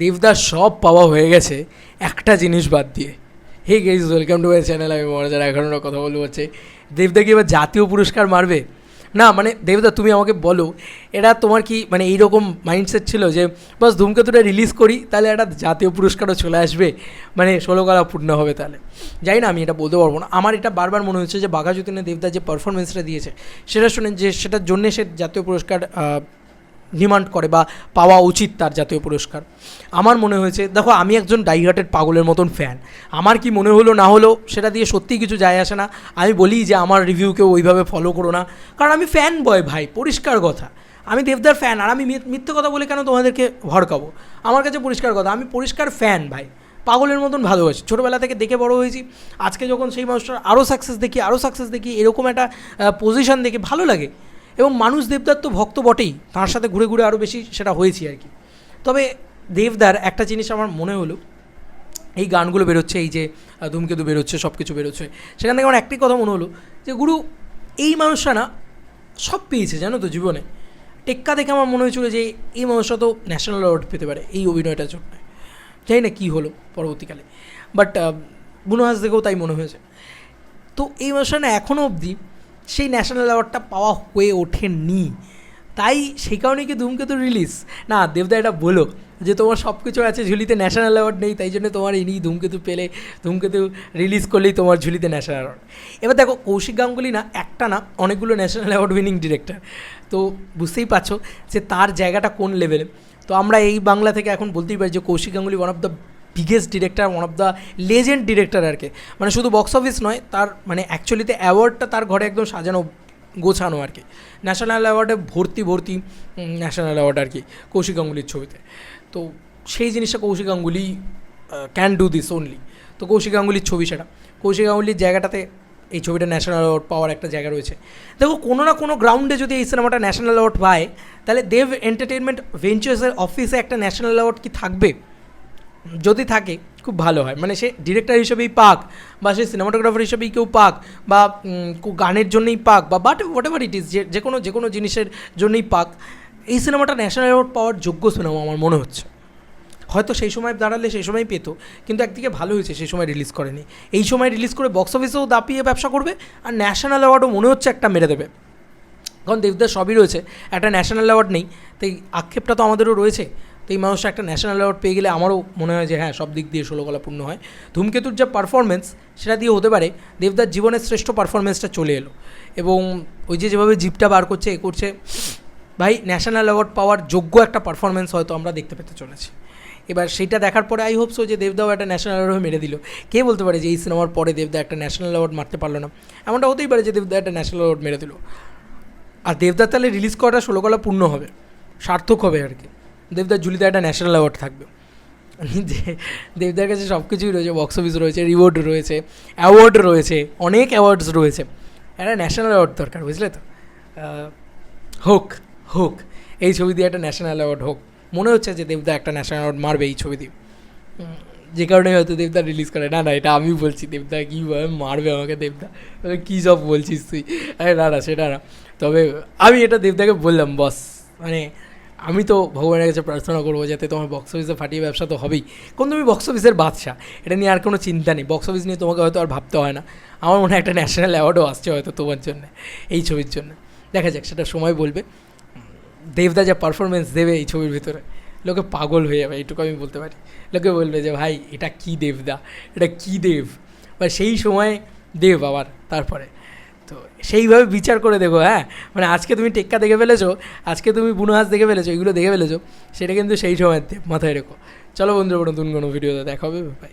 দেবদার সব পাওয়া হয়ে গেছে, একটা জিনিস বাদ দিয়ে। Hey guys welcome to my channel আমি মহারাজার এগারোটা কথা বলব হচ্ছে, দেবদা কি এবার জাতীয় পুরস্কার মারবে? না মানে দেবদা, তুমি আমাকে বলো এটা তোমার কি মানে এইরকম মাইন্ডসেট ছিল যে, বাস ধূমকেতুটা রিলিজ করি, তাহলে একটা জাতীয় পুরস্কারও চলে আসবে মানে ষোলো ষোলোকলা পূর্ণ হবে তাহলে। যাই না, আমি এটা বলতে পারব না। আমার এটা বারবার মনে হচ্ছে যে, বাঘাযতীনে দেবদা যে পারফরমেন্সটা দিয়েছে, সেটা শুনে যে সেটার জন্যে সে জাতীয় পুরস্কার ডিমান্ড করে বা পাওয়া উচিত তার জাতীয় পুরস্কার। আমার মনে হয়েছে, দেখো আমি একজন ডাইহার্টেড পাগলের মতন ফ্যান আমার কি মনে হলো না হলো সেটা দিয়ে সত্যিই কিছু যায় আসে না। আমি বলি যে আমার রিভিউকেও ওইভাবে ফলো করো না। কারণ আমি ফ্যান বয় ভাই, পরিষ্কার কথা। আমি দেবদার ফ্যান আর আমি মিথ্যে কথা বলে কেন তোমাদেরকে ভড়কাবো? আমার কাছে পরিষ্কার কথা, আমি পরিষ্কার ফ্যান ভাই। পাগলের মতন ভালোবাসি। ছোটোবেলা থেকে দেখে বড় হয়েছি। আজকে যখন সেই মানুষটার আরও সাকসেস দেখি আরও সাকসেস দেখি, এরকম একটা পজিশন দেখি ভালো লাগে। এবং মানুষ দেবদার তো ভক্ত বটেই, তার সাথে ঘুরে ঘুরে আরও বেশি সেটা হয়েছি আর কি। তবে দেবদার একটা জিনিস আমার মনে হলো, এই গানগুলো বেরোচ্ছে, এই যে ধূমকেতু বেরোচ্ছে সব কিছু বেরোচ্ছে, সেখান থেকে আমার একটাই কথা মনে হলো যে, গুরু, এই মানুষটা না সব পেয়েছে, জানো তো, জীবনে। টেক্কা দেখে আমার মনে হয়েছিল যে, এই মানুষটা তো ন্যাশনাল অ্যাওয়ার্ড পেতে পারে, এই অভিনয়টার জন্য। জানি না কী হলো পরবর্তীকালে, বাট বুনোহাস দেখেও তাই মনে হয়েছে। তো এই মানুষটা না এখনও অবধি সেই ন্যাশনাল অ্যাওয়ার্ডটা পাওয়া হয়ে ওঠেনি। তাই সেই কারণেই কি ধূমকেতু রিলিজ না, দেবদা এটা বলো যে তোমার সব কিছু আছে, ঝুলিতে ন্যাশনাল অ্যাওয়ার্ড নেই, তাই জন্য তোমার এই নিয়ে ধূমকেতু পেলে, ধূমকেতু রিলিজ করলেই তোমার ঝুলিতে ন্যাশনাল অ্যাওয়ার্ড এবার দেখো, কৌশিক গাঙ্গুলি না, একটা না, অনেকগুলো ন্যাশনাল অ্যাওয়ার্ড উইনিং ডিরেক্টর তো বুঝতেই পারছ যে তার জায়গাটা কোন লেভেলে তো আমরা এই বাংলা থেকে এখন বলতেই পারি যে Kaushik Ganguly one of the biggest director one of the legend director আর কি। মানে শুধু বক্স অফিস নয়, তার মানে অ্যাকচুয়ালিতে অ্যাওয়ার্ডটা তার ঘরে একদম সাজানো, গোছানো আর কি। ন্যাশনাল অ্যাওয়ার্ডে ভর্তি ভর্তি ন্যাশনাল অ্যাওয়ার্ড আর কি, কৌশিক গাঙ্গুলির ছবিতে। তো সেই জিনিসটা Kaushik Ganguly can do this only তো কৌশিক গাঙ্গুলির ছবি সেটা। কৌশিক গাঙ্গুলির জায়গাটাতে এই ছবিটা ন্যাশনাল অ্যাওয়ার্ড পাওয়ার একটা জায়গা রয়েছে। দেখো, কোনো না কোনো গ্রাউন্ডে যদি এই সিনেমাটা ন্যাশনাল অ্যাওয়ার্ড পায়, তাহলে দেব এন্টারটেনমেন্ট ভেঞ্চার্সের অফিসে একটা ন্যাশনাল অ্যাওয়ার্ড কি থাকবে? যদি থাকে, খুব ভালো হয়। মানে সে ডিরেক্টর হিসেবেই পাক, বা সে সিনেমাটোগ্রাফার হিসেবেই কেউ পাক, বা গানের জন্যই পাক, বা but whatever it is যে যে কোনো যে কোনো জিনিসের জন্যই পাক। এই সিনেমাটা ন্যাশনাল অ্যাওয়ার্ড পাওয়ার যোগ্য সিনেমা আমার মনে হচ্ছে। হয়তো সেই সময় দাঁড়ালে সেই সময় পেতো, কিন্তু একদিকে ভালো হয়েছে, সেই সময় রিলিজ করেনি। এই সময় রিলিজ করে বক্স অফিসেও দাপিয়ে ব্যবসা করবে, আর ন্যাশনাল অ্যাওয়ার্ডও মনে হচ্ছে একটা মেরে দেবে। কারণ দেবদার সবই রয়েছে, একটা ন্যাশনাল অ্যাওয়ার্ড নেই, তাই আক্ষেপটা তো আমাদেরও রয়েছে। তো এই মানুষটা একটা ন্যাশনাল অ্যাওয়ার্ড পেয়ে গেলে আমারও মনে হয় যে হ্যাঁ সব দিক দিয়ে ষোলোকলা পূর্ণ হয়। ধূমকেতুর যা পারফরমেন্স সেটা দিয়ে হতে পারে দেবদার জীবনের শ্রেষ্ঠ পারফরমেন্সটা চলে এলো। এবং ওই যে যেভাবে জিপটা বার করছে, এ করছে, ভাই ন্যাশনাল অ্যাওয়ার্ড পাওয়ার যোগ্য একটা পারফরমেন্স হয়তো আমরা দেখতে পেতে চলেছি। এবার সেইটা দেখার পরে আই হোপ সো যে দেবদাও একটা ন্যাশনাল অ্যাওয়ার্ড মেরে দিল। কে বলতে পারে যে এই সিনেমার পরে দেবদা একটা ন্যাশনাল অ্যাওয়ার্ড মারতে পারল না? এমনটা হতেই পারে যে দেবদা একটা ন্যাশনাল অ্যাওয়ার্ড মেরে দিল। আর দেবদার তাহলে রিলিজ করাটা ষোলোকলা পূর্ণ হবে। সার্থক হবে আর কি। দেবদার জুলিতে একটা ন্যাশনাল অ্যাওয়ার্ড থাকবে। যে দেবদার কাছে সব কিছুই রয়েছে বক্স অফিস রয়েছে রিওয়ার্ড রয়েছে অ্যাওয়ার্ড রয়েছে, অনেক অ্যাওয়ার্ডস রয়েছে। একটা ন্যাশনাল অ্যাওয়ার্ড দরকার, বুঝলে তো? হোক হোক, এই ছবি দিয়ে একটা ন্যাশনাল অ্যাওয়ার্ড হোক। মনে হচ্ছে যে দেবদা একটা ন্যাশনাল অ্যাওয়ার্ড মারবে এই ছবি দিয়ে। যে কারণে হয়তো দেবদা রিলিজ করে। না না, এটা আমি বলছি, দেবদা কীভাবে মারবে আমাকে দেবদা? কী সব বলছিস তুই? আরে, না না, সেটা না। তবে আমি এটা দেবদাকে বললাম বস মানে আমি তো ভগবানের কাছে প্রার্থনা করব যাতে তোমার বক্স অফিসে ফাটিয়ে ব্যবসা তো হবেই। কোন তুমি বক্স অফিসের বাদশা, এটা নিয়ে আর কোনো চিন্তা নেই। বক্স অফিস নিয়ে তোমাকে হয়তো আর ভাবতে হয় না। আমার মনে হয় একটা ন্যাশনাল অ্যাওয়ার্ডও আসছে হয়তো তোমার জন্য, এই ছবির জন্য। দেখা যাক, সেটা সময় বলবে। দেবদা যা পারফরমেন্স দেবে এই ছবির ভিতরে, লোকে পাগল হয়ে যাবে, এইটুকু আমি বলতে পারি। লোকে বলবে যে, ভাই, এটা কি দেবদা? এটা কি দেব? বা সেই সময় দেব আবার তারপরে। তো সেইভাবে বিচার করে দেখো হ্যাঁ? মানে আজকে তুমি টেক্কা দেখে ফেলেছো, আজকে তুমি বুনো হাঁস দেখে ফেলেছো, এগুলো দেখে ফেলেছো, সেটা কিন্তু সেই সময় দেব মাথায় রেখো। চলো বন্ধুরা, নতুন কোনো ভিডিওতে দেখা হবে বাই